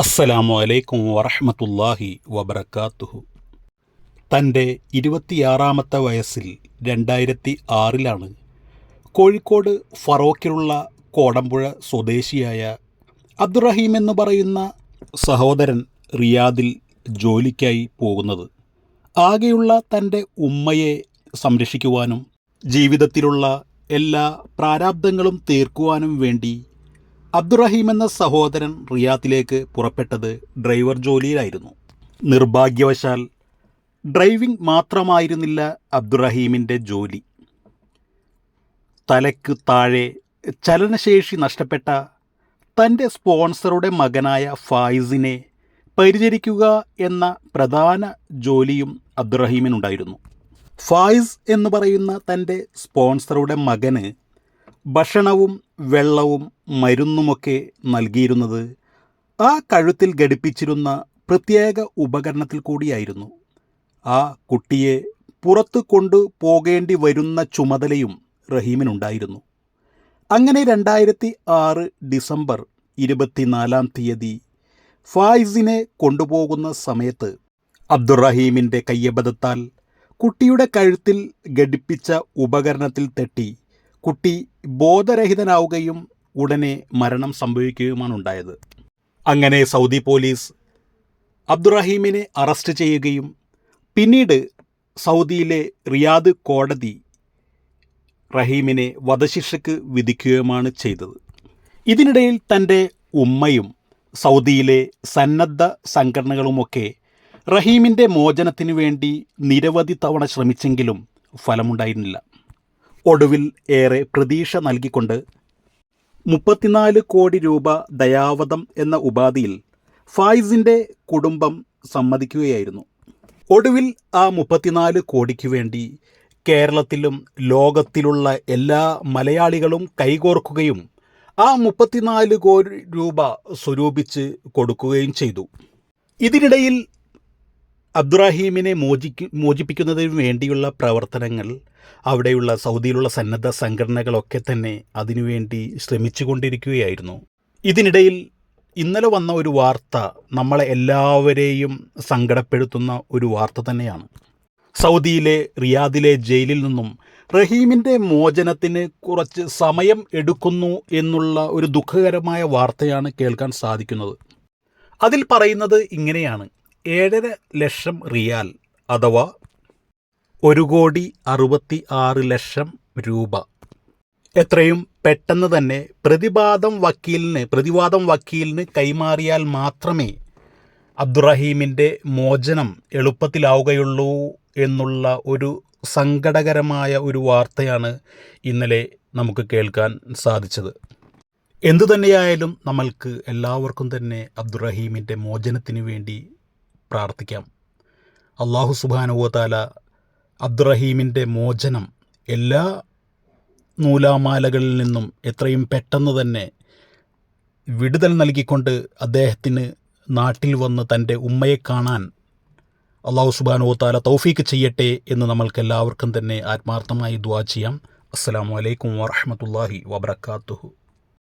അസ്സലാമു അലൈക്കും വറഹമത്തല്ലാഹി വബർക്കാത്തുഹു തന്റെ ഇരുപത്തിയാറാമത്തെ വയസ്സിൽ രണ്ടായിരത്തി ആറിലാണ് കോഴിക്കോട് ഫറോക്കിലുള്ള കോടമ്പുഴ സ്വദേശിയായ അബ്ദുറഹീം എന്ന് പറയുന്ന സഹോദരൻ റിയാദിൽ ജോലിക്കായി പോകുന്നത്. ആകെയുള്ള തന്റെ ഉമ്മയെ സംരക്ഷിക്കുവാനും ജീവിതത്തിലുള്ള എല്ലാ പ്രാരാബ്ദങ്ങളും തീർക്കുവാനും വേണ്ടി അബ്ദുറഹീം എന്ന സഹോദരൻ റിയാദിലേക്ക് പുറപ്പെട്ടത് ഡ്രൈവർ ജോലിയിലായിരുന്നു. നിർഭാഗ്യവശാൽ ഡ്രൈവിംഗ് മാത്രമായിരുന്നില്ല അബ്ദുറഹീമിന്റെ ജോലി. തലയ്ക്ക് താഴെ ചലനശേഷി നഷ്ടപ്പെട്ട തന്റെ സ്പോൺസറുടെ മകനായ ഫായിസിനെ പരിചരിക്കുക എന്ന പ്രധാന ജോലിയും അബ്ദുറഹീമിനുണ്ടായിരുന്നു. ഫായിസ് എന്ന് പറയുന്ന തന്റെ സ്പോൺസറുടെ മകന് ഭക്ഷണവും വെള്ളവും മരുന്നുമൊക്കെ നൽകിയിരുന്നത് ആ കഴുത്തിൽ ഘടിപ്പിച്ചിരുന്ന പ്രത്യേക ഉപകരണത്തിൽ കൂടിയായിരുന്നു. ആ കുട്ടിയെ പുറത്തു കൊണ്ടു പോകേണ്ടി വരുന്ന ചുമതലയും റഹീമിനുണ്ടായിരുന്നു. അങ്ങനെ രണ്ടായിരത്തി ആറ് ഡിസംബർ ഇരുപത്തിനാലാം തീയതി ഫായിസിനെ കൊണ്ടുപോകുന്ന സമയത്ത് അബ്ദുറഹീമിന്റെ കയ്യബദ്ധത്താൽ കുട്ടിയുടെ കഴുത്തിൽ ഘടിപ്പിച്ച ഉപകരണത്തിൽ തട്ടി കുട്ടി ബോധരഹിതനാവുകയും ഉടനെ മരണം സംഭവിക്കുകയുമാണ് ഉണ്ടായത്. അങ്ങനെ സൗദി പോലീസ് അബ്ദുറഹീമിനെ അറസ്റ്റ് ചെയ്യുകയും പിന്നീട് സൗദിയിലെ റിയാദ് കോടതി റഹീമിനെ വധശിക്ഷയ്ക്ക് വിധിക്കുകയുമാണ് ചെയ്തത്. ഇതിനിടയിൽ തന്റെ ഉമ്മയും സൗദിയിലെ സന്നദ്ധ സംഘടനകളുമൊക്കെ റഹീമിന്റെ മോചനത്തിനു വേണ്ടി നിരവധി തവണ ശ്രമിച്ചെങ്കിലും ഫലമുണ്ടായിരുന്നില്ല. ഒടുവിൽ ഏറെ പ്രതീക്ഷ നൽകിക്കൊണ്ട് മുപ്പത്തിനാല് കോടി രൂപ ദയാവധം എന്ന ഉപാധിയിൽ ഫായിസിന്റെ കുടുംബം സമ്മതിക്കുകയായിരുന്നു. ഒടുവിൽ ആ മുപ്പത്തിനാല് കോടിക്ക് വേണ്ടി കേരളത്തിലും ലോകത്തിലുള്ള എല്ലാ മലയാളികളും കൈകോർക്കുകയും ആ മുപ്പത്തിനാല് കോടി രൂപ സ്വരൂപിച്ച് കൊടുക്കുകയും ചെയ്തു. ഇതിനിടയിൽ അബ്ദുറഹീമിനെ മോചിക്കു മോചിപ്പിക്കുന്നതിന് വേണ്ടിയുള്ള പ്രവർത്തനങ്ങൾ അവിടെയുള്ള സൗദിയിലുള്ള സന്നദ്ധ സംഘടനകളൊക്കെ തന്നെ അതിനുവേണ്ടി ശ്രമിച്ചുകൊണ്ടിരിക്കുകയായിരുന്നു. ഇതിനിടയിൽ ഇന്നലെ വന്ന ഒരു വാർത്ത നമ്മളെ എല്ലാവരെയും സങ്കടപ്പെടുത്തുന്ന ഒരു വാർത്ത തന്നെയാണ്. സൗദിയിലെ റിയാദിലെ ജയിലിൽ നിന്നും റഹീമിന്റെ മോചനത്തിന് കുറച്ച് സമയം എടുക്കുന്നു എന്നുള്ള ഒരു ദുഃഖകരമായ വാർത്തയാണ് കേൾക്കാൻ സാധിക്കുന്നത്. അതിൽ പറയുന്നത് ഇങ്ങനെയാണ്. ഏഴര ലക്ഷം റിയാൽ അഥവാ ഒരു കോടി അറുപത്തി ആറ് ലക്ഷം രൂപ. എത്രയും പെട്ടെന്ന് തന്നെ പ്രതിവാദം വക്കീലിന് പ്രതിവാദം വക്കീലിന് കൈമാറിയാൽ മാത്രമേ അബ്ദുറഹീമിന്റെ മോചനം എളുപ്പത്തിലാവുകയുള്ളൂ എന്നുള്ള ഒരു സങ്കടകരമായ ഒരു വാർത്തയാണ് ഇന്നലെ നമുക്ക് കേൾക്കാൻ സാധിച്ചത്. എന്തു തന്നെയായാലും നമ്മൾക്ക് എല്ലാവർക്കും തന്നെ അബ്ദുറഹീമിന്റെ മോചനത്തിന് വേണ്ടി പ്രാർത്ഥിക്കാം. അള്ളാഹു സുബാനുവതാല അബ്ദുറഹീമിന്റെ മോചനം എല്ലാ നൂലാമാലകളിൽ നിന്നും എത്രയും പെട്ടെന്ന് തന്നെ വിടുതൽ നൽകിക്കൊണ്ട് അദ്ദേഹത്തിന് നാട്ടിൽ വന്ന് തന്റെ ഉമ്മയെ കാണാൻ അള്ളാഹു സുബാനോ താല തൗഫീക്ക് ചെയ്യട്ടെ എന്ന് നമ്മൾക്കെല്ലാവർക്കും തന്നെ ആത്മാർത്ഥമായി ദ്വാ ചെയ്യാം. അസ്സാം വലൈക്കും വാഹമത്തല്ലാഹി വബർക്കാത്തുഹു